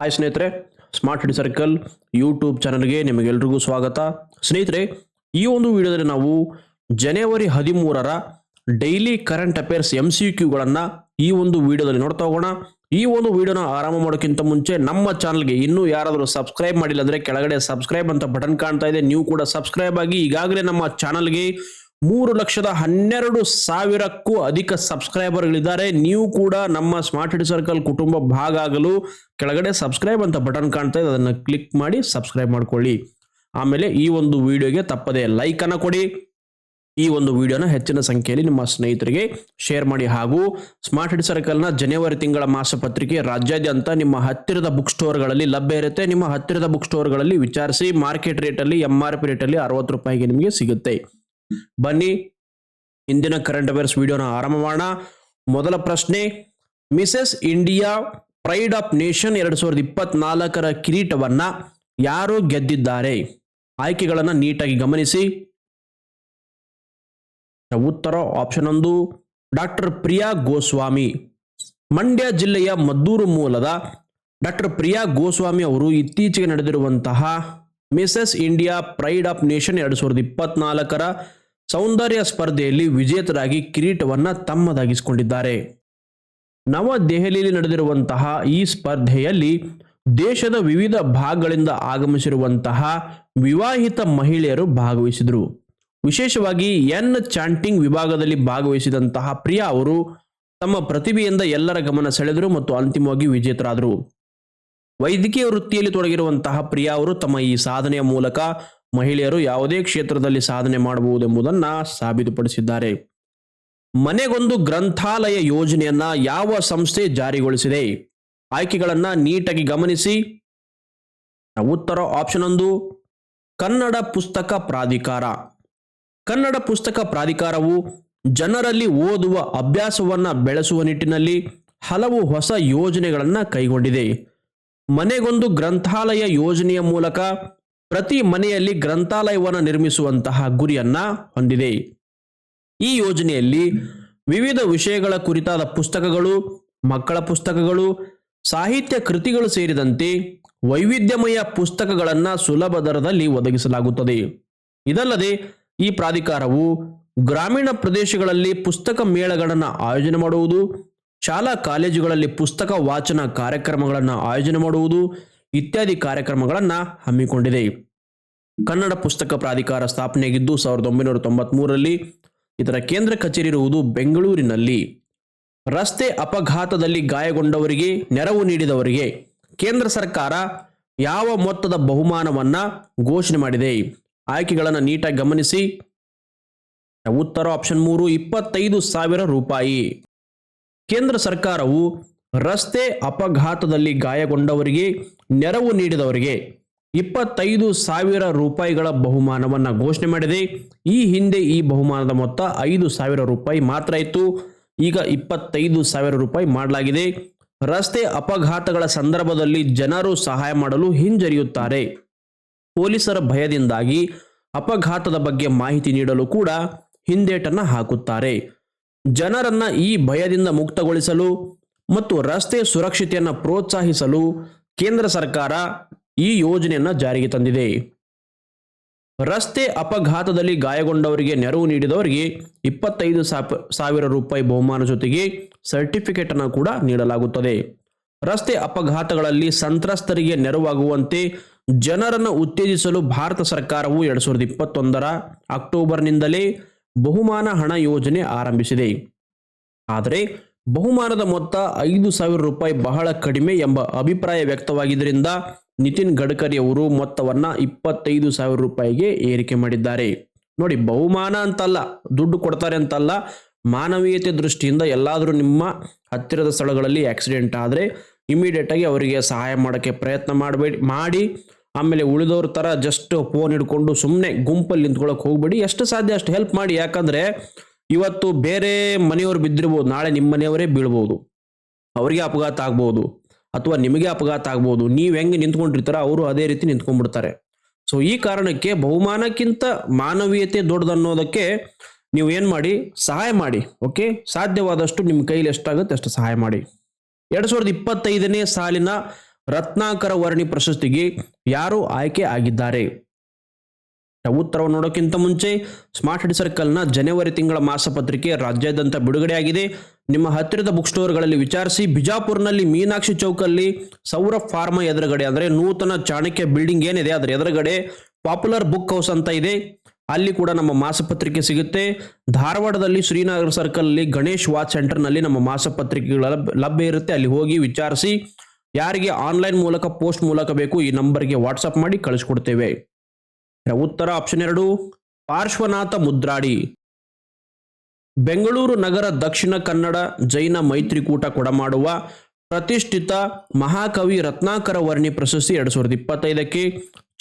Hi ಸ್ನೇಹಿತರೆ smart city circle YouTube ಚಾನಲ್ಗೆ ನಿಮಗೆಲ್ರಿಗೂ ಸ್ವಾಗತ. ಸ್ನೇಹಿತರೆ, ಈ ಒಂದು ವಿಡಿಯೋದಲ್ಲಿ ನಾವು ಜನವರಿ ಹದಿಮೂರರ daily current affairs M C ಕ್ಯೂಗಳನ್ನು ಈ ಒಂದು ವಿಡಿಯೋದಲ್ಲಿ ನೋಡ್ತಾ ಹೋಗೋಣ. ಈ ಒಂದು ವಿಡಿಯೋನ ಆರಾಮ ಮಾಡೋಕ್ಕಿಂತ ಮುಂಚೆ ನಮ್ಮ ಚಾನಲ್ಗೆ ಇನ್ನೂ ಯಾರಾದರೂ ಸಬ್ಸ್ಕ್ರೈಬ್ ಮಾಡಿಲ್ಲ ಅಂದರೆ ಕೆಳಗಡೆ ಸಬ್ಸ್ಕ್ರೈಬ್ ಅಂತ ಬಟನ್ ಕಾಣ್ತಾ ಇದೆ. ನೀವು ಕೂಡ ಸಬ್ಸ್ಕ್ರೈಬ್ ಆಗಿ ಈಗಾಗಲೇ ನಮ್ಮ ಚಾನಲ್ಗೆ ಮೂರು ಲಕ್ಷದ ಹನ್ನೆರಡು ಸಾವಿರಕ್ಕೂ ಅಧಿಕ ಸಬ್ಸ್ಕ್ರೈಬರ್ಗಳಿದ್ದಾರೆ. ನೀವು ಕೂಡ ನಮ್ಮ ಸ್ಮಾರ್ಟ್ ಹಿಡಿ ಸರ್ಕಲ್ ಕುಟುಂಬ ಭಾಗ ಆಗಲು ಕೆಳಗಡೆ ಸಬ್ಸ್ಕ್ರೈಬ್ ಅಂತ ಬಟನ್ ಕಾಣ್ತಾ ಇದೆ, ಅದನ್ನು ಕ್ಲಿಕ್ ಮಾಡಿ ಸಬ್ಸ್ಕ್ರೈಬ್ ಮಾಡ್ಕೊಳ್ಳಿ. ಆಮೇಲೆ ಈ ಒಂದು ವಿಡಿಯೋಗೆ ತಪ್ಪದೆ ಲೈಕ್ ಅನ್ನ ಕೊಡಿ. ಈ ಒಂದು ವಿಡಿಯೋನ ಹೆಚ್ಚಿನ ಸಂಖ್ಯೆಯಲ್ಲಿ ನಿಮ್ಮ ಸ್ನೇಹಿತರಿಗೆ ಶೇರ್ ಮಾಡಿ ಹಾಗೂ ಸ್ಮಾರ್ಟ್ ಹಿಡಿ ಸರ್ಕಲ್ನ ಜನವರಿ ತಿಂಗಳ ಮಾಸಪತ್ರಿಕೆ ರಾಜ್ಯಾದ್ಯಂತ ನಿಮ್ಮ ಹತ್ತಿರದ ಬುಕ್ ಸ್ಟೋರ್ಗಳಲ್ಲಿ ಲಭ್ಯ ಇರುತ್ತೆ. ನಿಮ್ಮ ಹತ್ತಿರದ ಬುಕ್ ಸ್ಟೋರ್ಗಳಲ್ಲಿ ವಿಚಾರಿಸಿ ಮಾರ್ಕೆಟ್ ರೇಟಲ್ಲಿ ಎಂ ಆರ್ ಪಿ ರೇಟಲ್ಲಿ ಅರವತ್ತು ರೂಪಾಯಿಗೆ ನಿಮಗೆ ಸಿಗುತ್ತೆ. ಬನ್ನಿ, ಇಂದಿನ ಕರೆಂಟ್ ಅಫೇರ್ಸ್ ವಿಡಿಯೋನ ಆರಂಭ ಮಾಡೋಣ. ಮೊದಲ ಪ್ರಶ್ನೆ Mrs India pride of nation ಎರಡು ಸಾವಿರದ ಇಪ್ಪತ್ನಾಲ್ಕರ ಕಿರೀಟವನ್ನ ಯಾರು ಗೆದ್ದಿದ್ದಾರೆ? ಆಯ್ಕೆಗಳನ್ನು ನೀಟಾಗಿ ಗಮನಿಸಿ. ಉತ್ತರ ಆಪ್ಷನ್ ಒಂದು ಡಾಕ್ಟರ್ ಪ್ರಿಯಾ ಗೋಸ್ವಾಮಿ. ಮಂಡ್ಯ ಜಿಲ್ಲೆಯ ಮದ್ದೂರು ಮೂಲದ ಡಾಕ್ಟರ್ ಪ್ರಿಯಾ ಗೋಸ್ವಾಮಿ ಅವರು ಇತ್ತೀಚೆಗೆ ನಡೆದಿರುವಂತಹ Mrs India pride of nation ಎರಡು ಸಾವಿರದ ಇಪ್ಪತ್ನಾಲ್ಕರ ಸೌಂದರ್ಯ ಸ್ಪರ್ಧೆಯಲ್ಲಿ ವಿಜೇತರಾಗಿ ಕಿರೀಟವನ್ನ ತಮ್ಮದಾಗಿಸಿಕೊಂಡಿದ್ದಾರೆ. ನವದೆಹಲಿಯಲ್ಲಿ ನಡೆದಿರುವಂತಹ ಈ ಸ್ಪರ್ಧೆಯಲ್ಲಿ ದೇಶದ ವಿವಿಧ ಭಾಗಗಳಿಂದ ಆಗಮಿಸಿರುವಂತಹ ವಿವಾಹಿತ ಮಹಿಳೆಯರು ಭಾಗವಹಿಸಿದರು. ವಿಶೇಷವಾಗಿ ಎನ್ ಚಾಂಟಿಂಗ್ ವಿಭಾಗದಲ್ಲಿ ಭಾಗವಹಿಸಿದಂತಹ ಪ್ರಿಯಾ ಅವರು ತಮ್ಮ ಪ್ರತಿಭೆಯಿಂದ ಎಲ್ಲರ ಗಮನ ಸೆಳೆದರು ಮತ್ತು ಅಂತಿಮವಾಗಿ ವಿಜೇತರಾದರು. ವೈದ್ಯಕೀಯ ವೃತ್ತಿಯಲ್ಲಿ ತೊಡಗಿರುವಂತಹ ಪ್ರಿಯಾ ಅವರು ತಮ್ಮ ಈ ಸಾಧನೆಯ ಮೂಲಕ ಮಹಿಳೆಯರು ಯಾವುದೇ ಕ್ಷೇತ್ರದಲ್ಲಿ ಸಾಧನೆ ಮಾಡಬಹುದೆಂಬುದನ್ನು ಸಾಬೀತುಪಡಿಸಿದ್ದಾರೆ. ಮನೆಗೊಂದು ಗ್ರಂಥಾಲಯ ಯೋಜನೆಯನ್ನ ಯಾವ ಸಂಸ್ಥೆ ಜಾರಿಗೊಳಿಸಿದೆ? ಆಯ್ಕೆಗಳನ್ನ ನೀಟಾಗಿ ಗಮನಿಸಿ. ಉತ್ತರ ಆಪ್ಷನ್ ಒಂದು, ಕನ್ನಡ ಪುಸ್ತಕ ಪ್ರಾಧಿಕಾರ. ಕನ್ನಡ ಪುಸ್ತಕ ಪ್ರಾಧಿಕಾರವು ಜನರಲ್ಲಿ ಓದುವ ಅಭ್ಯಾಸವನ್ನ ಬೆಳೆಸುವ ನಿಟ್ಟಿನಲ್ಲಿ ಹಲವು ಹೊಸ ಯೋಜನೆಗಳನ್ನು ಕೈಗೊಂಡಿದೆ. ಮನೆಗೊಂದು ಗ್ರಂಥಾಲಯ ಯೋಜನೆಯ ಮೂಲಕ ಪ್ರತಿ ಮನೆಯಲ್ಲಿ ಗ್ರಂಥಾಲಯವನ್ನು ನಿರ್ಮಿಸುವಂತಹ ಗುರಿಯನ್ನ ಹೊಂದಿದೆ. ಈ ಯೋಜನೆಯಲ್ಲಿ ವಿವಿಧ ವಿಷಯಗಳ ಕುರಿತಾದ ಪುಸ್ತಕಗಳು, ಮಕ್ಕಳ ಪುಸ್ತಕಗಳು, ಸಾಹಿತ್ಯ ಕೃತಿಗಳು ಸೇರಿದಂತೆ ವೈವಿಧ್ಯಮಯ ಪುಸ್ತಕಗಳನ್ನು ಸುಲಭ ದರದಲ್ಲಿ ಒದಗಿಸಲಾಗುತ್ತದೆ. ಇದಲ್ಲದೆ ಈ ಪ್ರಾಧಿಕಾರವು ಗ್ರಾಮೀಣ ಪ್ರದೇಶಗಳಲ್ಲಿ ಪುಸ್ತಕ ಮೇಳಗಳನ್ನು ಆಯೋಜನೆ ಮಾಡುವುದು, ಶಾಲಾ ಕಾಲೇಜುಗಳಲ್ಲಿ ಪುಸ್ತಕ ವಾಚನ ಕಾರ್ಯಕ್ರಮಗಳನ್ನು ಆಯೋಜನೆ ಮಾಡುವುದು ಇತ್ಯಾದಿ ಕಾರ್ಯಕ್ರಮಗಳನ್ನು ಹಮ್ಮಿಕೊಂಡಿದೆ. ಕನ್ನಡ ಪುಸ್ತಕ ಪ್ರಾಧಿಕಾರ ಸ್ಥಾಪನೆಯಾಗಿದ್ದು ಸಾವಿರದ ಒಂಬೈನೂರ ತೊಂಬತ್ಮೂರರಲ್ಲಿ ಇದರ ಕೇಂದ್ರ ಕಚೇರಿ ಇರುವುದು ಬೆಂಗಳೂರಿನಲ್ಲಿ. ರಸ್ತೆ ಅಪಘಾತದಲ್ಲಿ ಗಾಯಗೊಂಡವರಿಗೆ, ನೆರವು ನೀಡಿದವರಿಗೆ ಕೇಂದ್ರ ಸರ್ಕಾರ ಯಾವ ಮೊತ್ತದ ಬಹುಮಾನವನ್ನು ಘೋಷಣೆ ಮಾಡಿದೆ. ಆಯ್ಕೆಗಳನ್ನು ನೀಟಾಗಿ ಗಮನಿಸಿ. ಉತ್ತರ ಆಪ್ಷನ್ ಮೂರು, ಇಪ್ಪತ್ತೈದು ಸಾವಿರ ರೂಪಾಯಿ. ಕೇಂದ್ರ ಸರ್ಕಾರವು ರಸ್ತೆ ಅಪಘಾತದಲ್ಲಿ ಗಾಯಗೊಂಡವರಿಗೆ ನೆರವು ನೀಡಿದವರಿಗೆ ಇಪ್ಪತ್ತೈದು ಸಾವಿರ ರೂಪಾಯಿಗಳ ಬಹುಮಾನವನ್ನು ಘೋಷಣೆ ಮಾಡಿದೆ. ಈ ಹಿಂದೆ ಈ ಬಹುಮಾನದ ಮೊತ್ತ ಐದು ಸಾವಿರ ರೂಪಾಯಿ ಮಾತ್ರ ಇತ್ತು. ಈಗ ಇಪ್ಪತ್ತೈದು ಸಾವಿರ ರೂಪಾಯಿ ಮಾಡಲಾಗಿದೆ. ರಸ್ತೆ ಅಪಘಾತಗಳ ಸಂದರ್ಭದಲ್ಲಿ ಜನರು ಸಹಾಯ ಮಾಡಲು ಹಿಂಜರಿಯುತ್ತಾರೆ. ಪೊಲೀಸರ ಭಯದಿಂದಾಗಿ ಅಪಘಾತದ ಬಗ್ಗೆ ಮಾಹಿತಿ ನೀಡಲು ಕೂಡ ಹಿಂದೇಟನ್ನು ಹಾಕುತ್ತಾರೆ. ಜನರನ್ನು ಈ ಭಯದಿಂದ ಮುಕ್ತಗೊಳಿಸಲು ಮತ್ತು ರಸ್ತೆ ಸುರಕ್ಷತೆಯನ್ನು ಪ್ರೋತ್ಸಾಹಿಸಲು ಕೇಂದ್ರ ಸರ್ಕಾರ ಈ ಯೋಜನೆಯನ್ನು ಜಾರಿಗೆ ತಂದಿದೆ. ರಸ್ತೆ ಅಪಘಾತದಲ್ಲಿ ಗಾಯಗೊಂಡವರಿಗೆ ನೆರವು ನೀಡಿದವರಿಗೆ ಇಪ್ಪತ್ತೈದು ಸಾವಿರ ರೂಪಾಯಿ ಬಹುಮಾನ ಜೊತೆಗೆ ಸರ್ಟಿಫಿಕೇಟ್ ಅನ್ನು ಕೂಡ ನೀಡಲಾಗುತ್ತದೆ. ರಸ್ತೆ ಅಪಘಾತಗಳಲ್ಲಿ ಸಂತ್ರಸ್ತರಿಗೆ ನೆರವಾಗುವಂತೆ ಜನರನ್ನು ಉತ್ತೇಜಿಸಲು ಭಾರತ ಸರ್ಕಾರವು ಎರಡ್ ಸಾವಿರದ ಇಪ್ಪತ್ತೊಂದರ ಅಕ್ಟೋಬರ್ನಿಂದಲೇ ಬಹುಮಾನ ಹಣ ಯೋಜನೆ ಆರಂಭಿಸಿದೆ. ಆದರೆ ಬಹುಮಾನದ ಮೊತ್ತ ಐದು ಸಾವಿರ ರೂಪಾಯಿ ಬಹಳ ಕಡಿಮೆ ಎಂಬ ಅಭಿಪ್ರಾಯ ವ್ಯಕ್ತವಾಗಿದ್ದರಿಂದ ನಿತಿನ್ ಗಡ್ಕರಿ ಅವರು ಮೊತ್ತವನ್ನ ಇಪ್ಪತ್ತೈದು ಸಾವಿರ ರೂಪಾಯಿಗೆ ಏರಿಕೆ ಮಾಡಿದ್ದಾರೆ. ನೋಡಿ, ಬಹುಮಾನ ಅಂತಲ್ಲ, ದುಡ್ಡು ಕೊಡ್ತಾರೆ ಅಂತಲ್ಲ, ಮಾನವೀಯತೆ ದೃಷ್ಟಿಯಿಂದ ಎಲ್ಲಾದರೂ ನಿಮ್ಮ ಹತ್ತಿರದ ಸ್ಥಳಗಳಲ್ಲಿ ಆಕ್ಸಿಡೆಂಟ್ ಆದರೆ ಇಮಿಡಿಯೇಟ್ ಆಗಿ ಅವರಿಗೆ ಸಹಾಯ ಮಾಡೋಕ್ಕೆ ಪ್ರಯತ್ನ ಮಾಡಬೇಡಿ, ಮಾಡಿ, ಆಮೇಲೆ ಉಳಿದವ್ರ ಥರ ಜಸ್ಟ್ ಫೋನ್ ಹಿಡ್ಕೊಂಡು ಸುಮ್ಮನೆ ಗುಂಪಲ್ಲಿ ನಿಂತ್ಕೊಳ್ಳೋಕೆ ಹೋಗ್ಬೇಡಿ, ಎಷ್ಟು ಸಾಧ್ಯ ಅಷ್ಟು ಹೆಲ್ಪ್ ಮಾಡಿ. ಯಾಕಂದ್ರೆ ಇವತ್ತು ಬೇರೆ ಮನೆಯವರು ಬಿದ್ದಿರ್ಬೋದು, ನಾಳೆ ನಿಮ್ಮ ಮನೆಯವರೇ ಬೀಳ್ಬೋದು. ಅವರಿಗೆ ಅಪಘಾತ ಆಗ್ಬೋದು ಅಥವಾ ನಿಮಗೆ ಅಪಘಾತ ಆಗ್ಬೋದು. ನೀವು ಹೆಂಗೆ ನಿಂತ್ಕೊಂಡಿರ್ತಾರೋ ಅವರು ಅದೇ ರೀತಿ ನಿಂತ್ಕೊಂಡ್ಬಿಡ್ತಾರೆ. ಸೊ ಈ ಕಾರಣಕ್ಕೆ ಬಹುಮಾನಕ್ಕಿಂತ ಮಾನವೀಯತೆ ದೊಡ್ಡದನ್ನೋದಕ್ಕೆ ನೀವು ಏನು ಮಾಡಿ? ಸಹಾಯ ಮಾಡಿ ಓಕೆ ಸಾಧ್ಯವಾದಷ್ಟು ನಿಮ್ಮ ಕೈಲಿ ಎಷ್ಟಾಗುತ್ತೆ ಅಷ್ಟು ಸಹಾಯ ಮಾಡಿ. ಎರಡು ಸಾವಿರದ ಇಪ್ಪತ್ತೈದನೇ ಸಾಲಿನ ರತ್ನಾಕರ ವರ್ಣಿ ಪ್ರಶಸ್ತಿಗೆ ಯಾರು ಆಯ್ಕೆ ಆಗಿದ್ದಾರೆ? ಉತ್ತರವನ್ನು ನೋಡೋಕ್ಕಿಂತ ಮುಂಚೆ ಸ್ಮಾರ್ಟ್ ಹಿಡ್ ಸರ್ಕಲ್ನ ಜನವರಿ ತಿಂಗಳ ಮಾಸಪತ್ರಿಕೆ ರಾಜ್ಯಾದ್ಯಂತ ಬಿಡುಗಡೆಯಾಗಿದೆ. ನಿಮ್ಮ ಹತ್ತಿರದ ಬುಕ್ ಸ್ಟೋರ್ಗಳಲ್ಲಿ ವಿಚಾರಿಸಿ ಬಿಜಾಪುರ್ನಲ್ಲಿ ಮೀನಾಕ್ಷಿ ಚೌಕಲ್ಲಿ ಸೌರ ಫಾರ್ಮ ಎದುರುಗಡೆ ಅಂದರೆ ನೂತನ ಚಾಣಕ್ಯ ಬಿಲ್ಡಿಂಗ್ ಏನಿದೆ ಅದರ ಎದುರುಗಡೆ ಪಾಪ್ಯುಲರ್ ಬುಕ್ ಹೌಸ್ ಅಂತ ಇದೆ. ಅಲ್ಲಿ ಕೂಡ ನಮ್ಮ ಮಾಸಪತ್ರಿಕೆ ಸಿಗುತ್ತೆ. ಧಾರವಾಡದಲ್ಲಿ ಶ್ರೀನಗರ ಸರ್ಕಲ್ನಲ್ಲಿ ಗಣೇಶ್ ವಾಚ್ ಸೆಂಟರ್ನಲ್ಲಿ ನಮ್ಮ ಮಾಸಪತ್ರಿಕೆಗಳ ಲಭ್ಯ ಇರುತ್ತೆ. ಅಲ್ಲಿ ಹೋಗಿ ವಿಚಾರಿಸಿ ಯಾರಿಗೆ ಆನ್ಲೈನ್ ಮೂಲಕ ಪೋಸ್ಟ್ ಮೂಲಕ ಬೇಕು ಈ ನಂಬರ್ಗೆ ವಾಟ್ಸಪ್ ಮಾಡಿ ಕಳಿಸ್ಕೊಡ್ತೇವೆ. ಉತ್ತರ ಆಪ್ಷನ್ ಎರಡು, ಪಾರ್ಶ್ವನಾಥ ಮುದ್ರಾಡಿ. ಬೆಂಗಳೂರು ನಗರ ದಕ್ಷಿಣ ಕನ್ನಡ ಜೈನ ಮೈತ್ರಿಕೂಟ ಕೊಡಮಾಡುವ ಪ್ರತಿಷ್ಠಿತ ಮಹಾಕವಿ ರತ್ನಾಕರ ವರ್ಣಿ ಪ್ರಶಸ್ತಿ ಎರಡು ಸಾವಿರದ ಇಪ್ಪತ್ತೈದಕ್ಕೆ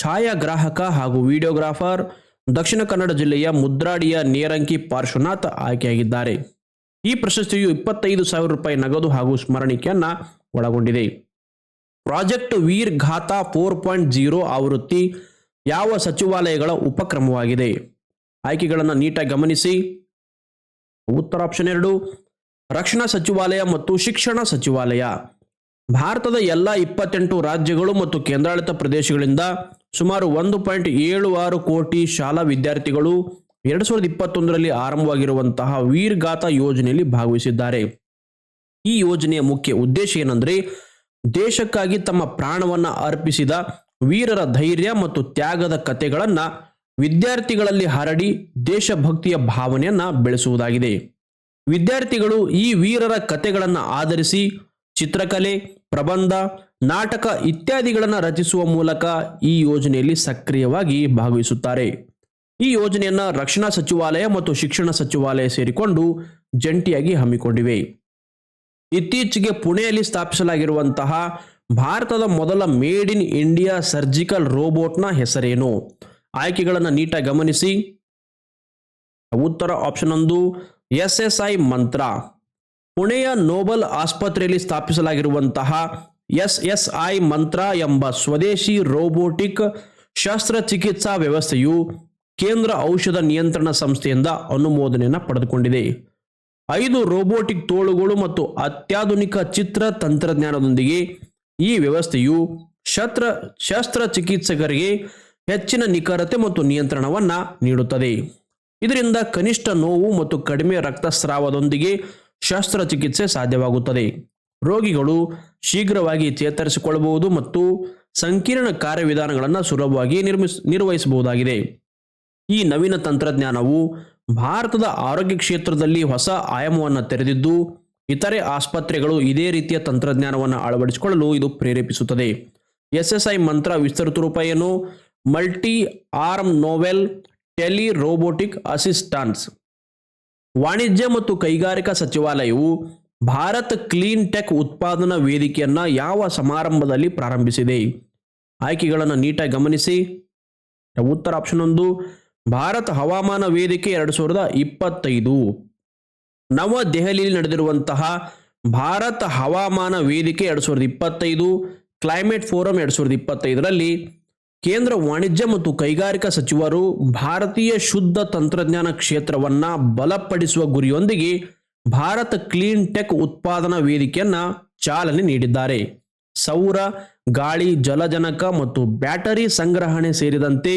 ಛಾಯಾಗ್ರಾಹಕ ಹಾಗೂ ವಿಡಿಯೋಗ್ರಾಫರ್, ದಕ್ಷಿಣ ಕನ್ನಡ ಜಿಲ್ಲೆಯ ಮುದ್ರಾಡಿಯ ನೇರಂಕಿ ಪಾರ್ಶ್ವನಾಥ ಆಯ್ಕೆಯಾಗಿದ್ದಾರೆ. ಈ ಪ್ರಶಸ್ತಿಯು ಇಪ್ಪತ್ತೈದು ಸಾವಿರ ರೂಪಾಯಿ ನಗದು ಹಾಗೂ ಸ್ಮರಣಿಕೆಯನ್ನ ಒಳಗೊಂಡಿದೆ. ಪ್ರಾಜೆಕ್ಟ್ ವೀರ್ ಘಾತ ಫೋರ್ ಪಾಯಿಂಟ್ ಜೀರೋ ಆವೃತ್ತಿ ಯಾವ ಸಚಿವಾಲಯಗಳ ಉಪಕ್ರಮವಾಗಿದೆ? ಆಯ್ಕೆಗಳನ್ನು ನೀಟಾಗಿ ಗಮನಿಸಿ. ಉತ್ತರ ಆಪ್ಷನ್ ಎರಡು, ರಕ್ಷಣಾ ಸಚಿವಾಲಯ ಮತ್ತು ಶಿಕ್ಷಣ ಸಚಿವಾಲಯ. ಭಾರತದ ಎಲ್ಲ ಇಪ್ಪತ್ತೆಂಟು ರಾಜ್ಯಗಳು ಮತ್ತು ಕೇಂದ್ರಾಡಳಿತ ಪ್ರದೇಶಗಳಿಂದ ಸುಮಾರು ಒಂದು ಪಾಯಿಂಟ್ ಏಳು ಆರು ಕೋಟಿ ಶಾಲಾ ವಿದ್ಯಾರ್ಥಿಗಳು ಎರಡು ಸಾವಿರದ ಇಪ್ಪತ್ತೊಂದರಲ್ಲಿ ಆರಂಭವಾಗಿರುವಂತಹ ವೀರ್ಗಾತ ಯೋಜನೆಯಲ್ಲಿ ಭಾಗವಹಿಸಿದ್ದಾರೆ. ಈ ಯೋಜನೆಯ ಮುಖ್ಯ ಉದ್ದೇಶ ಏನಂದ್ರೆ ದೇಶಕ್ಕಾಗಿ ತಮ್ಮ ಪ್ರಾಣವನ್ನು ಅರ್ಪಿಸಿದ ವೀರರ ಧೈರ್ಯ ಮತ್ತು ತ್ಯಾಗದ ಕಥೆಗಳನ್ನು ವಿದ್ಯಾರ್ಥಿಗಳಲ್ಲಿ ಹರಡಿ ದೇಶಭಕ್ತಿಯ ಭಾವನೆಯನ್ನು ಬೆಳೆಸುವುದಾಗಿದೆ. ವಿದ್ಯಾರ್ಥಿಗಳು ಈ ವೀರರ ಕಥೆಗಳನ್ನು ಆಧರಿಸಿ ಚಿತ್ರಕಲೆ, ಪ್ರಬಂಧ, ನಾಟಕ ಇತ್ಯಾದಿಗಳನ್ನು ರಚಿಸುವ ಮೂಲಕ ಈ ಯೋಜನೆಯಲ್ಲಿ ಸಕ್ರಿಯವಾಗಿ ಭಾಗವಹಿಸುತ್ತಾರೆ. ಈ ಯೋಜನೆಯನ್ನು ರಕ್ಷಣಾ ಸಚಿವಾಲಯ ಮತ್ತು ಶಿಕ್ಷಣ ಸಚಿವಾಲಯ ಸೇರಿಕೊಂಡು ಜಂಟಿಯಾಗಿ ಹಮ್ಮಿಕೊಂಡಿವೆ. ಇತ್ತೀಚೆಗೆ ಪುಣೆಯಲ್ಲಿ ಸ್ಥಾಪಿಸಲಾಗಿರುವಂತಹ ಭಾರತದ ಮೊದಲ ಮೇಡ್ ಇನ್ ಇಂಡಿಯಾ ಸರ್ಜಿಕಲ್ ರೋಬೋಟ್ನ ಹೆಸರೇನು? ಆಯ್ಕೆಗಳನ್ನು ನೀಟಾಗಿ ಗಮನಿಸಿ. ಉತ್ತರ ಆಪ್ಷನ್ ಒಂದು ಎಸ್ ಎಸ್ ಐ ಮಂತ್ರ. ಪುಣೆಯ ನೋಬಲ್ ಆಸ್ಪತ್ರೆಯಲ್ಲಿ ಸ್ಥಾಪಿಸಲಾಗಿರುವಂತಹ ಎಸ್ ಎಸ್ ಐ ಮಂತ್ರ ಎಂಬ ಸ್ವದೇಶಿ ರೋಬೋಟಿಕ್ ಶಸ್ತ್ರಚಿಕಿತ್ಸಾ ವ್ಯವಸ್ಥೆಯು ಕೇಂದ್ರ ಔಷಧ ನಿಯಂತ್ರಣ ಸಂಸ್ಥೆಯಿಂದ ಅನುಮೋದನೆಯನ್ನು ಪಡೆದುಕೊಂಡಿದೆ. ಐದು ರೋಬೋಟಿಕ್ ತೋಳುಗಳು ಮತ್ತು ಅತ್ಯಾಧುನಿಕ ಚಿತ್ರ ತಂತ್ರಜ್ಞಾನದೊಂದಿಗೆ ಈ ವ್ಯವಸ್ಥೆಯು ಶಸ್ತ್ರ ಶಸ್ತ್ರಚಿಕಿತ್ಸಕರಿಗೆ ಹೆಚ್ಚಿನ ನಿಖರತೆ ಮತ್ತು ನಿಯಂತ್ರಣವನ್ನ ನೀಡುತ್ತದೆ. ಇದರಿಂದ ಕನಿಷ್ಠ ನೋವು ಮತ್ತು ಕಡಿಮೆ ರಕ್ತಸ್ರಾವದೊಂದಿಗೆ ಶಸ್ತ್ರಚಿಕಿತ್ಸೆ ಸಾಧ್ಯವಾಗುತ್ತದೆ. ರೋಗಿಗಳು ಶೀಘ್ರವಾಗಿ ಚೇತರಿಸಿಕೊಳ್ಳಬಹುದು ಮತ್ತು ಸಂಕೀರ್ಣ ಕಾರ್ಯವಿಧಾನಗಳನ್ನು ಸುಲಭವಾಗಿ ನಿರ್ಮಿಸ್, ನಿರ್ವಹಿಸಬಹುದಾಗಿದೆ. ಈ ನವೀನ ತಂತ್ರಜ್ಞಾನವು ಭಾರತದ ಆರೋಗ್ಯ ಕ್ಷೇತ್ರದಲ್ಲಿ ಹೊಸ ಆಯಾಮವನ್ನು ತೆರೆದಿದ್ದು ಇತರೆ ಆಸ್ಪತ್ರೆಗಳು ಇದೇ ರೀತಿಯ ತಂತ್ರಜ್ಞಾನವನ್ನು ಅಳವಡಿಸಿಕೊಳ್ಳಲು ಇದು ಪ್ರೇರೇಪಿಸುತ್ತದೆ. ಎಸ್ಎಸ್ಐ ಮಂತ್ರ ವಿಸ್ತೃತ ರೂಪ ಏನು multi arm novel tele robotic assistance, ವಾಣಿಜ್ಯ ಮತ್ತು ಕೈಗಾರಿಕಾ ಸಚಿವಾಲಯವು ಭಾರತ್ ಕ್ಲೀನ್ ಟೆಕ್ ಉತ್ಪಾದನಾ ವೇದಿಕೆಯನ್ನು ಯಾವ ಸಮಾರಂಭದಲ್ಲಿ ಪ್ರಾರಂಭಿಸಿದೆ. ಆಯ್ಕೆಗಳನ್ನು ನೀಟಾಗಿ ಗಮನಿಸಿ. ಉತ್ತರ ಆಪ್ಷನ್ ಒಂದು, ಭಾರತ ಹವಾಮಾನ ವೇದಿಕೆ ಎರಡು ಸಾವಿರದ ಇಪ್ಪತ್ತೈದು. ನವದೆಹಲಿಯಲ್ಲಿ ನಡೆದಿರುವಂತಹ ಭಾರತ ಹವಾಮಾನ ವೇದಿಕೆ ಎರಡು ಸಾವಿರದ ಇಪ್ಪತ್ತೈದು, ಕ್ಲೈಮೇಟ್ ಫೋರಂ ಎರಡು ಸಾವಿರದ ಇಪ್ಪತ್ತೈದರಲ್ಲಿ ಕೇಂದ್ರ ವಾಣಿಜ್ಯ ಮತ್ತು ಕೈಗಾರಿಕಾ ಸಚಿವರು ಭಾರತೀಯ ಶುದ್ಧ ತಂತ್ರಜ್ಞಾನ ಕ್ಷೇತ್ರವನ್ನ ಬಲಪಡಿಸುವ ಗುರಿಯೊಂದಿಗೆ ಭಾರತ ಕ್ಲೀನ್ ಟೆಕ್ ಉತ್ಪಾದನಾ ವೇದಿಕೆಯನ್ನ ಚಾಲನೆ ನೀಡಿದ್ದಾರೆ. ಸೌರ, ಗಾಳಿ, ಜಲಜನಕ ಮತ್ತು ಬ್ಯಾಟರಿ ಸಂಗ್ರಹಣೆ ಸೇರಿದಂತೆ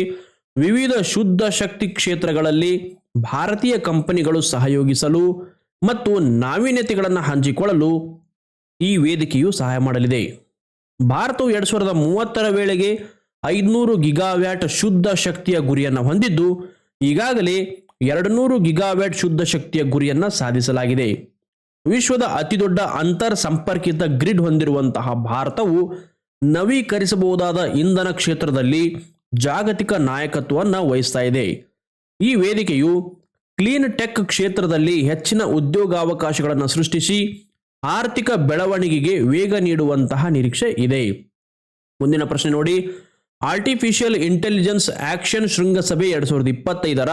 ವಿವಿಧ ಶುದ್ಧ ಶಕ್ತಿ ಕ್ಷೇತ್ರಗಳಲ್ಲಿ ಭಾರತೀಯ ಕಂಪನಿಗಳು ಸಹಯೋಗಿಸಲು ಮತ್ತು ನಾವೀನ್ಯತೆಗಳನ್ನು ಹಂಚಿಕೊಳ್ಳಲು ಈ ವೇದಿಕೆಯು ಸಹಾಯ ಮಾಡಲಿದೆ. ಭಾರತವು ಎರಡು ಸಾವಿರದ ಮೂವತ್ತರ ವೇಳೆಗೆ ಐದುನೂರು ಗಿಗಾವ್ಯಾಟ್ ಶುದ್ಧ ಶಕ್ತಿಯ ಗುರಿಯನ್ನು ಹೊಂದಿದ್ದು, ಈಗಾಗಲೇ ಎರಡು ನೂರು ಗಿಗಾವ್ಯಾಟ್ ಶುದ್ಧ ಶಕ್ತಿಯ ಗುರಿಯನ್ನು ಸಾಧಿಸಲಾಗಿದೆ. ವಿಶ್ವದ ಅತಿದೊಡ್ಡ ಅಂತರ್ ಸಂಪರ್ಕಿತ ಗ್ರಿಡ್ ಹೊಂದಿರುವಂತಹ ಭಾರತವು ನವೀಕರಿಸಬಹುದಾದ ಇಂಧನ ಕ್ಷೇತ್ರದಲ್ಲಿ ಜಾಗತಿಕ ನಾಯಕತ್ವವನ್ನು ವಹಿಸ್ತಾ ಇದೆ. ಈ ವೇದಿಕೆಯು ಕ್ಲೀನ್ ಟೆಕ್ ಕ್ಷೇತ್ರದಲ್ಲಿ ಹೆಚ್ಚಿನ ಉದ್ಯೋಗಾವಕಾಶಗಳನ್ನು ಸೃಷ್ಟಿಸಿ ಆರ್ಥಿಕ ಬೆಳವಣಿಗೆಗೆ ವೇಗ ನೀಡುವಂತಹ ನಿರೀಕ್ಷೆ ಇದೆ. ಮುಂದಿನ ಪ್ರಶ್ನೆ ನೋಡಿ. ಆರ್ಟಿಫಿಷಿಯಲ್ ಇಂಟೆಲಿಜೆನ್ಸ್ ಆಕ್ಷನ್ ಶೃಂಗಸಭೆ ಎರಡ್ ಸಾವಿರದ ಇಪ್ಪತ್ತೈದರ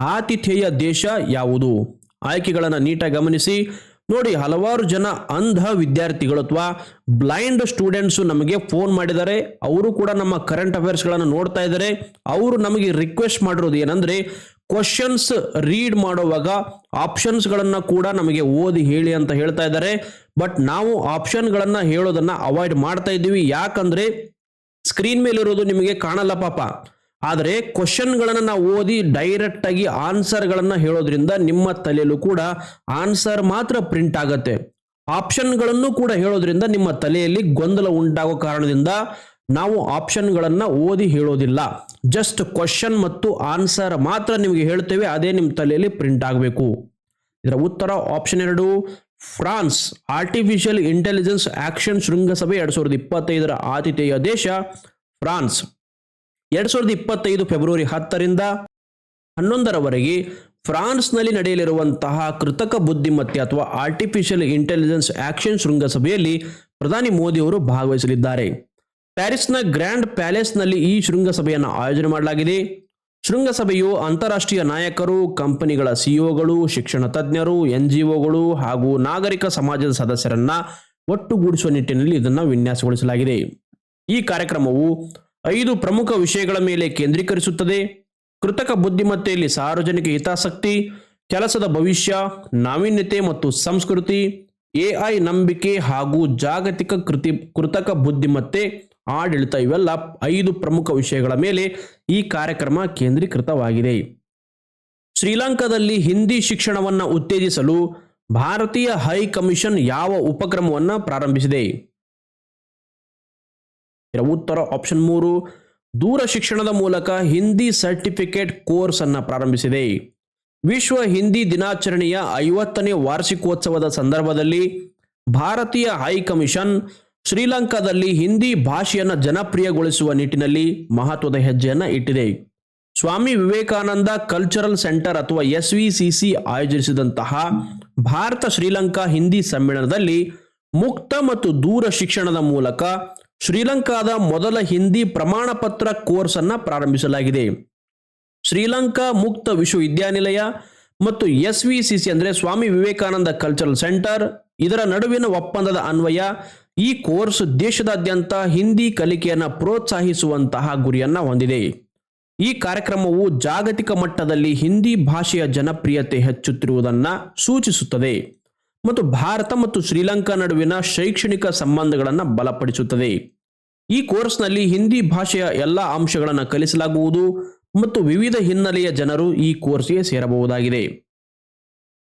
ಆತಿಥೇಯ ದೇಶ ಯಾವುದು? ಆಯ್ಕೆಗಳನ್ನು ನೀಟಾಗಿ ಗಮನಿಸಿ. ನೋಡಿ, ಹಲವಾರು ಜನ ಅಂಧ ವಿದ್ಯಾರ್ಥಿಗಳು ಅಥವಾ ಬ್ಲೈಂಡ್ ಸ್ಟೂಡೆಂಟ್ಸ್ ನಮಗೆ ಫೋನ್ ಮಾಡಿದ್ದಾರೆ ಅವರು ಕೂಡ ನಮ್ಮ ಕರೆಂಟ್ ಅಫೇರ್ಸ್ಗಳನ್ನು ನೋಡ್ತಾ ಇದ್ದಾರೆ. ಅವರು ನಮಗೆ ರಿಕ್ವೆಸ್ಟ್ ಮಾಡಿರೋದು ಏನಂದ್ರೆ ಕ್ವಶನ್ಸ್ ರೀಡ್ ಮಾಡುವಾಗ ಆಪ್ಷನ್ಸ್ಗಳನ್ನು ಕೂಡ ನಮಗೆ ಓದಿ ಹೇಳಿ ಅಂತ ಹೇಳ್ತಾ ಇದ್ದಾರೆ. ಬಟ್ ನಾವು ಆಪ್ಷನ್ಗಳನ್ನು ಹೇಳೋದನ್ನ ಅವಾಯ್ಡ್ ಮಾಡ್ತಾ ಇದ್ದೀವಿ. ಯಾಕಂದ್ರೆ ಸ್ಕ್ರೀನ್ ಮೇಲಿರೋದು ನಿಮಗೆ ಕಾಣಲ್ಲ ಪಾಪ. ಆದರೆ ಕ್ವಶನ್ಗಳನ್ನು ನಾವು ಓದಿ ಡೈರೆಕ್ಟ್ ಆಗಿ ಆನ್ಸರ್ಗಳನ್ನು ಹೇಳೋದ್ರಿಂದ ನಿಮ್ಮ ತಲೆಯಲ್ಲೂ ಕೂಡ ಆನ್ಸರ್ ಮಾತ್ರ ಪ್ರಿಂಟ್ ಆಗತ್ತೆ. ಆಪ್ಷನ್ಗಳನ್ನು ಕೂಡ ಹೇಳೋದ್ರಿಂದ ನಿಮ್ಮ ತಲೆಯಲ್ಲಿ ಗೊಂದಲ ಉಂಟಾಗೋ ಕಾರಣದಿಂದ ನಾವು ಆಪ್ಷನ್ಗಳನ್ನು ಓದಿ ಹೇಳೋದಿಲ್ಲ. ಜಸ್ಟ್ ಕ್ವಶನ್ ಮತ್ತು ಆನ್ಸರ್ ಮಾತ್ರ ನಿಮಗೆ ಹೇಳ್ತೇವೆ, ಅದೇ ನಿಮ್ಮ ತಲೆಯಲ್ಲಿ ಪ್ರಿಂಟ್ ಆಗಬೇಕು. ಇದರ ಉತ್ತರ ಆಪ್ಷನ್ ಎರಡು ಫ್ರಾನ್ಸ್ ಆರ್ಟಿಫಿಷಿಯಲ್ ಇಂಟೆಲಿಜೆನ್ಸ್ ಆಕ್ಷನ್ ಶೃಂಗಸಭೆ ಎರಡ್ ಸಾವಿರದ ಇಪ್ಪತ್ತೈದರ ಆತಿಥೇಯ ದೇಶ ಫ್ರಾನ್ಸ್ ಎರಡ್ ಸಾವಿರದ ಇಪ್ಪತ್ತೈದು ಫೆಬ್ರವರಿ ಹತ್ತರಿಂದ ಹನ್ನೊಂದರವರೆಗೆ ಫ್ರಾನ್ಸ್ನಲ್ಲಿ ನಡೆಯಲಿರುವಂತಹ ಕೃತಕ ಬುದ್ಧಿಮತ್ತೆ ಅಥವಾ ಆರ್ಟಿಫಿಷಿಯಲ್ ಇಂಟೆಲಿಜೆನ್ಸ್ ಆಕ್ಷನ್ ಶೃಂಗಸಭೆಯಲ್ಲಿ ಪ್ರಧಾನಿ ಮೋದಿ ಅವರು ಭಾಗವಹಿಸಲಿದ್ದಾರೆ. ಪ್ಯಾರಿಸ್ನ ಗ್ರ್ಯಾಂಡ್ ಪ್ಯಾಲೇಸ್ನಲ್ಲಿ ಈ ಶೃಂಗಸಭೆಯನ್ನು ಆಯೋಜನೆ ಮಾಡಲಾಗಿದೆ. ಶೃಂಗಸಭೆಯು ಅಂತಾರಾಷ್ಟ್ರೀಯ ನಾಯಕರು, ಕಂಪನಿಗಳ ಸಿಇಒಗಳು, ಶಿಕ್ಷಣ ತಜ್ಞರು ಎನ್ ಜಿ ಒಗಳು ಹಾಗೂ ನಾಗರಿಕ ಸಮಾಜದ ಸದಸ್ಯರನ್ನ ಒಟ್ಟುಗೂಡಿಸುವ ನಿಟ್ಟಿನಲ್ಲಿ ಇದನ್ನು ವಿನ್ಯಾಸಗೊಳಿಸಲಾಗಿದೆ. ಈ ಕಾರ್ಯಕ್ರಮವು ಐದು ಪ್ರಮುಖ ವಿಷಯಗಳ ಮೇಲೆ ಕೇಂದ್ರೀಕರಿಸುತ್ತದೆ. ಕೃತಕ ಬುದ್ಧಿಮತ್ತೆಯಲ್ಲಿ ಸಾರ್ವಜನಿಕ ಹಿತಾಸಕ್ತಿ, ಕೆಲಸದ ಭವಿಷ್ಯ, ನಾವೀನ್ಯತೆ ಮತ್ತು ಸಂಸ್ಕೃತಿ ಎಐ ನಂಬಿಕೆ ಹಾಗೂ ಜಾಗತಿಕ ಕೃತಿ ಕೃತಕ ಬುದ್ಧಿಮತ್ತೆ ಆಡಳಿತ ಇವೆಲ್ಲ ಐದು ಪ್ರಮುಖ ವಿಷಯಗಳ ಮೇಲೆ ಈ ಕಾರ್ಯಕ್ರಮ ಕೇಂದ್ರೀಕೃತವಾಗಿದೆ. ಶ್ರೀಲಂಕಾದಲ್ಲಿ ಹಿಂದಿ ಶಿಕ್ಷಣವನ್ನು ಉತ್ತೇಜಿಸಲು ಭಾರತೀಯ ಹೈ ಕಮಿಷನ್ ಯಾವ ಉಪಕ್ರಮವನ್ನು ಪ್ರಾರಂಭಿಸಿದೆ? ಉತ್ತರ ಆಪ್ಷನ್ ಮೂರು, ದೂರ ಶಿಕ್ಷಣದ ಮೂಲಕ ಹಿಂದಿ ಸರ್ಟಿಫಿಕೇಟ್ ಕೋರ್ಸ್ ಅನ್ನು ಪ್ರಾರಂಭಿಸಿದೆ. ವಿಶ್ವ ಹಿಂದಿ ದಿನಾಚರಣೆಯ ಐವತ್ತನೇ ವಾರ್ಷಿಕೋತ್ಸವದ ಸಂದರ್ಭದಲ್ಲಿ ಭಾರತೀಯ ಹೈ ಕಮಿಷನ್ ಶ್ರೀಲಂಕಾದಲ್ಲಿ ಹಿಂದಿ ಭಾಷೆಯನ್ನು ಜನಪ್ರಿಯಗೊಳಿಸುವ ನಿಟ್ಟಿನಲ್ಲಿ ಮಹತ್ವದ ಹೆಜ್ಜೆಯನ್ನು ಇಟ್ಟಿದೆ. Swami Vivekananda cultural centre S V C C C ಆಯೋಜಿಸಿದಂತಹ ಭಾರತ ಶ್ರೀಲಂಕಾ ಹಿಂದಿ ಸಮ್ಮೇಳನದಲ್ಲಿ ಮುಕ್ತ ಮತ್ತು ದೂರ ಶಿಕ್ಷಣದ ಮೂಲಕ ಶ್ರೀಲಂಕಾದ ಮೊದಲ ಹಿಂದಿ ಪ್ರಮಾಣ ಪತ್ರ ಕೋರ್ಸ್ ಅನ್ನ ಪ್ರಾರಂಭಿಸಲಾಗಿದೆ. ಶ್ರೀಲಂಕಾ ಮುಕ್ತ ವಿಶ್ವವಿದ್ಯಾನಿಲಯ ಮತ್ತು ಎಸ್ ವಿ ಸಿ ಸಿ ಅಂದರೆ ಸ್ವಾಮಿ ವಿವೇಕಾನಂದ ಕಲ್ಚರಲ್ ಸೆಂಟರ್ ಇದರ ನಡುವಿನ ಒಪ್ಪಂದದ ಅನ್ವಯ ಈ ಕೋರ್ಸ್ ದೇಶದಾದ್ಯಂತ ಹಿಂದಿ ಕಲಿಕೆಯನ್ನು ಪ್ರೋತ್ಸಾಹಿಸುವಂತಹ ಗುರಿಯನ್ನು ಹೊಂದಿದೆ. ಈ ಕಾರ್ಯಕ್ರಮವು ಜಾಗತಿಕ ಮಟ್ಟದಲ್ಲಿ ಹಿಂದಿ ಭಾಷೆಯ ಜನಪ್ರಿಯತೆ ಹೆಚ್ಚುತ್ತಿರುವುದನ್ನು ಸೂಚಿಸುತ್ತದೆ ಮತ್ತು ಭಾರತ ಮತ್ತು ಶ್ರೀಲಂಕಾ ನಡುವಿನ ಶೈಕ್ಷಣಿಕ ಸಂಬಂಧಗಳನ್ನು ಬಲಪಡಿಸುತ್ತದೆ. ಈ ಕೋರ್ಸ್ನಲ್ಲಿ ಹಿಂದಿ ಭಾಷೆಯ ಎಲ್ಲ ಅಂಶಗಳನ್ನು ಕಲಿಸಲಾಗುವುದು ಮತ್ತು ವಿವಿಧ ಹಿನ್ನೆಲೆಯ ಜನರು ಈ ಕೋರ್ಸ್ಗೆ ಸೇರಬಹುದಾಗಿದೆ.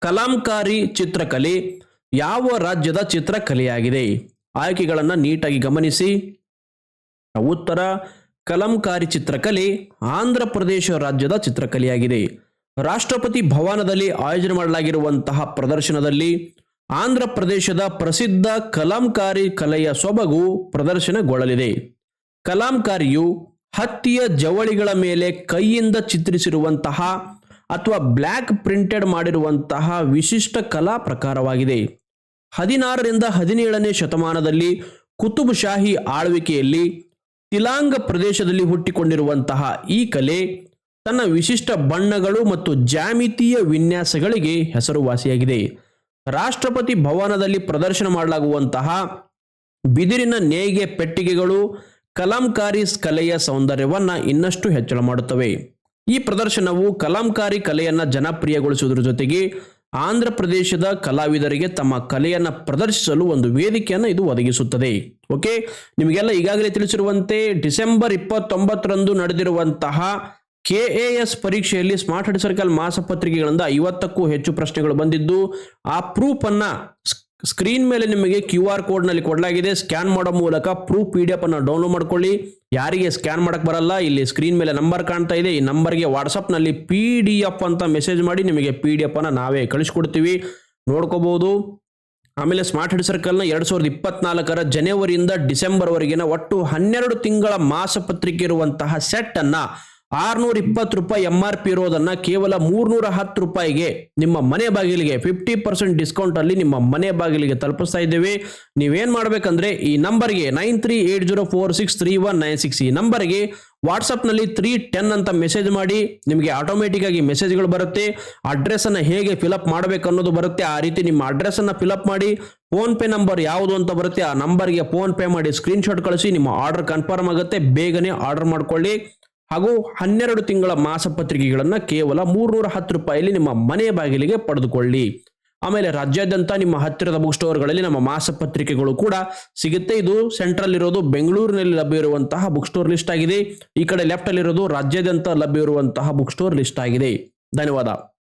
ಕಲಾಂಕಾರಿ ಚಿತ್ರಕಲೆ ಯಾವ ರಾಜ್ಯದ ಚಿತ್ರಕಲೆಯಾಗಿದೆ? ಆಯ್ಕೆಗಳನ್ನು ನೀಟಾಗಿ ಗಮನಿಸಿ. ಉತ್ತರ, ಕಲಂಕಾರಿ ಚಿತ್ರಕಲೆ ಆಂಧ್ರ ಪ್ರದೇಶ ರಾಜ್ಯದ ಚಿತ್ರಕಲೆಯಾಗಿದೆ. ರಾಷ್ಟ್ರಪತಿ ಭವನದಲ್ಲಿ ಆಯೋಜನೆ ಮಾಡಲಾಗಿರುವಂತಹ ಪ್ರದರ್ಶನದಲ್ಲಿ ಆಂಧ್ರ ಪ್ರದೇಶದ ಪ್ರಸಿದ್ಧ ಕಲಂಕಾರಿ ಕಲೆಯ ಸೊಬಗು ಪ್ರದರ್ಶನಗೊಳ್ಳಲಿದೆ. ಕಲಾಂಕಾರಿಯು ಹತ್ತಿಯ ಜವಳಿಗಳ ಮೇಲೆ ಕೈಯಿಂದ ಚಿತ್ರಿಸಿರುವಂತಹ ಅಥವಾ ಬ್ಲ್ಯಾಕ್ ಪ್ರಿಂಟೆಡ್ ಮಾಡಿರುವಂತಹ ವಿಶಿಷ್ಟ ಕಲಾ ಪ್ರಕಾರವಾಗಿದೆ. ಹದಿನಾರರಿಂದ ಹದಿನೇಳನೇ ಶತಮಾನದಲ್ಲಿ ಕುತುಬ್ ಶಾಹಿ ಆಳ್ವಿಕೆಯಲ್ಲಿ ತಿಲಾಂಗ ಪ್ರದೇಶದಲ್ಲಿ ಹುಟ್ಟಿಕೊಂಡಿರುವಂತಹ ಈ ಕಲೆ ತನ್ನ ವಿಶಿಷ್ಟ ಬಣ್ಣಗಳು ಮತ್ತು ಜಾಮಿತೀಯ ವಿನ್ಯಾಸಗಳಿಗೆ ಹೆಸರುವಾಸಿಯಾಗಿದೆ. ರಾಷ್ಟ್ರಪತಿ ಭವನದಲ್ಲಿ ಪ್ರದರ್ಶನ ಮಾಡಲಾಗುವಂತಹ ಬಿದಿರಿನ ನೇಯ್ಗೆ ಪೆಟ್ಟಿಗೆಗಳು, ಕಲಾಂಕಾರಿ ಕಲೆಯ ಸೌಂದರ್ಯವನ್ನ ಇನ್ನಷ್ಟು ಹೆಚ್ಚಳ ಮಾಡುತ್ತವೆ. ಈ ಪ್ರದರ್ಶನವು ಕಲಾಂಕಾರಿ ಕಲೆಯನ್ನ ಜನಪ್ರಿಯಗೊಳಿಸುವುದರ ಜೊತೆಗೆ ಆಂಧ್ರ ಪ್ರದೇಶದ ಕಲಾವಿದರಿಗೆ ತಮ್ಮ ಕಲೆಯನ್ನು ಪ್ರದರ್ಶಿಸಲು ಒಂದು ವೇದಿಕೆಯನ್ನು ಇದು ಒದಗಿಸುತ್ತದೆ. ಓಕೆ? ನಿಮಗೆಲ್ಲ ಈಗಾಗಲೇ ತಿಳಿಸಿರುವಂತೆ ಡಿಸೆಂಬರ್ ಇಪ್ಪತ್ತೊಂಬತ್ತರಂದು ನಡೆದಿರುವಂತಹ ಕೆ ಎ ಎಸ್ ಪರೀಕ್ಷೆಯಲ್ಲಿ ಸ್ಮಾರ್ಟ್ ಹಡ್ ಸರ್ಕಲ್ ಮಾಸಪತ್ರಿಕೆಗಳಿಂದ ಐವತ್ತಕ್ಕೂ ಹೆಚ್ಚು ಪ್ರಶ್ನೆಗಳು ಬಂದಿದ್ದು, ಆ ಪ್ರೂಫ್ ಅನ್ನ ಸ್ಕ್ರೀನ್ ಮೇಲೆ ನಿಮಗೆ ಕ್ಯೂ ಆರ್ ಕೋಡ್ನಲ್ಲಿ ಕೊಡಲಾಗಿದೆ. ಸ್ಕ್ಯಾನ್ ಮಾಡೋ ಮೂಲಕ ಪ್ರೂಫ್ ಪಿ ಡಿ ಎಫ್ ಅನ್ನು ಡೌನ್ಲೋಡ್ ಮಾಡ್ಕೊಳ್ಳಿ. ಯಾರಿಗೆ ಸ್ಕ್ಯಾನ್ ಮಾಡಕ್ಕೆ ಬರಲ್ಲ, ಇಲ್ಲಿ ಸ್ಕ್ರೀನ್ ಮೇಲೆ ನಂಬರ್ ಕಾಣ್ತಾ ಇದೆ. ಈ ನಂಬರ್ಗೆ ವಾಟ್ಸಪ್ನಲ್ಲಿ ಪಿ ಡಿ ಎಫ್ ಅಂತ ಮೆಸೇಜ್ ಮಾಡಿ ನಿಮಗೆ ಪಿ ಡಿ ಎಫ್ ಅನ್ನು ನಾವೇ ಕಳಿಸ್ಕೊಡ್ತೀವಿ. ನೋಡ್ಕೋಬಹುದು. ಆಮೇಲೆ ಸ್ಮಾರ್ಟ್ ಹೆಡ್ ಸರ್ಕಲ್ನ ಎರಡು ಸಾವಿರದ ಇಪ್ಪತ್ನಾಲ್ಕರ ಜನವರಿಯಿಂದ ಡಿಸೆಂಬರ್ವರೆಗಿನ ಒಟ್ಟು ಹನ್ನೆರಡು ತಿಂಗಳ ಮಾಸಪತ್ರಿಕೆ ಇರುವಂತಹ ಸೆಟ್ ಅನ್ನ ಆರ್ನೂರ ಇಪ್ಪತ್ತು ರೂಪಾಯಿ ಎಂ ಆರ್ ಪಿ ಇರೋದನ್ನ ಕೇವಲ ಮೂರ್ನೂರ ಹತ್ತು ರೂಪಾಯಿಗೆ ನಿಮ್ಮ ಮನೆ ಬಾಗಿಲಿಗೆ ಫಿಫ್ಟಿ ಪರ್ಸೆಂಟ್ ಡಿಸ್ಕೌಂಟ್ ಅಲ್ಲಿ ನಿಮ್ಮ ಮನೆ ಬಾಗಿಲಿಗೆ ತಲುಪಿಸ್ತಾ ಇದ್ದೇವೆ. ನೀವೇನ್ ಮಾಡ್ಬೇಕಂದ್ರೆ ಈ ನಂಬರ್ಗೆ nine three eight zero four six three one nine six ಈ ನಂಬರ್ಗೆ ವಾಟ್ಸಪ್ನಲ್ಲಿ ತ್ರೀ ಟೆನ್ ಅಂತ ಮೆಸೇಜ್ ಮಾಡಿ, ನಿಮಗೆ ಆಟೋಮೆಟಿಕ್ ಆಗಿ ಮೆಸೇಜ್ಗಳು ಬರುತ್ತೆ. ಅಡ್ರೆಸ್ ಅನ್ನ ಹೇಗೆ ಫಿಲಪ್ ಮಾಡಬೇಕು ಅನ್ನೋದು ಬರುತ್ತೆ. ಆ ರೀತಿ ನಿಮ್ಮ ಅಡ್ರೆಸ್ ಅನ್ನ ಫಿಲಪ್ ಮಾಡಿ ಫೋನ್ ಪೇ ನಂಬರ್ ಯಾವುದು ಅಂತ ಬರುತ್ತೆ, ಆ ನಂಬರ್ಗೆ ಫೋನ್ ಪೇ ಮಾಡಿ ಸ್ಕ್ರೀನ್ಶಾಟ್ ಕಳಿಸಿ, ನಿಮ್ಮ ಆರ್ಡರ್ ಕನ್ಫರ್ಮ್ ಆಗುತ್ತೆ. ಬೇಗನೆ ಆರ್ಡರ್ ಮಾಡ್ಕೊಳ್ಳಿ. ಹಾಗೂ ಹನ್ನೆರಡು ತಿಂಗಳ ಮಾಸಪತ್ರಿಕೆಗಳನ್ನು ಕೇವಲ ಮೂರ್ನೂರ ಹತ್ತು ರೂಪಾಯಿಲಿ ನಿಮ್ಮ ಮನೆ ಬಾಗಿಲಿಗೆ ಪಡೆದುಕೊಳ್ಳಿ. ಆಮೇಲೆ ರಾಜ್ಯಾದ್ಯಂತ ನಿಮ್ಮ ಹತ್ತಿರದ ಬುಕ್ ಸ್ಟೋರ್ಗಳಲ್ಲಿ ನಮ್ಮ ಮಾಸಪತ್ರಿಕೆಗಳು ಕೂಡ ಸಿಗುತ್ತೆ. ಇದು ಸೆಂಟ್ರಲ್ ಇರೋದು ಬೆಂಗಳೂರಿನಲ್ಲಿ ಲಭ್ಯವಿರುವಂತಹ ಬುಕ್ ಸ್ಟೋರ್ ಲಿಸ್ಟ್ ಆಗಿದೆ. ಈ ಕಡೆ ಲೆಫ್ಟ್ ಅಲ್ಲಿರೋದು ರಾಜ್ಯಾದ್ಯಂತ ಲಭ್ಯವಿರುವಂತಹ ಬುಕ್ ಸ್ಟೋರ್ ಲಿಸ್ಟ್ ಆಗಿದೆ. ಧನ್ಯವಾದ.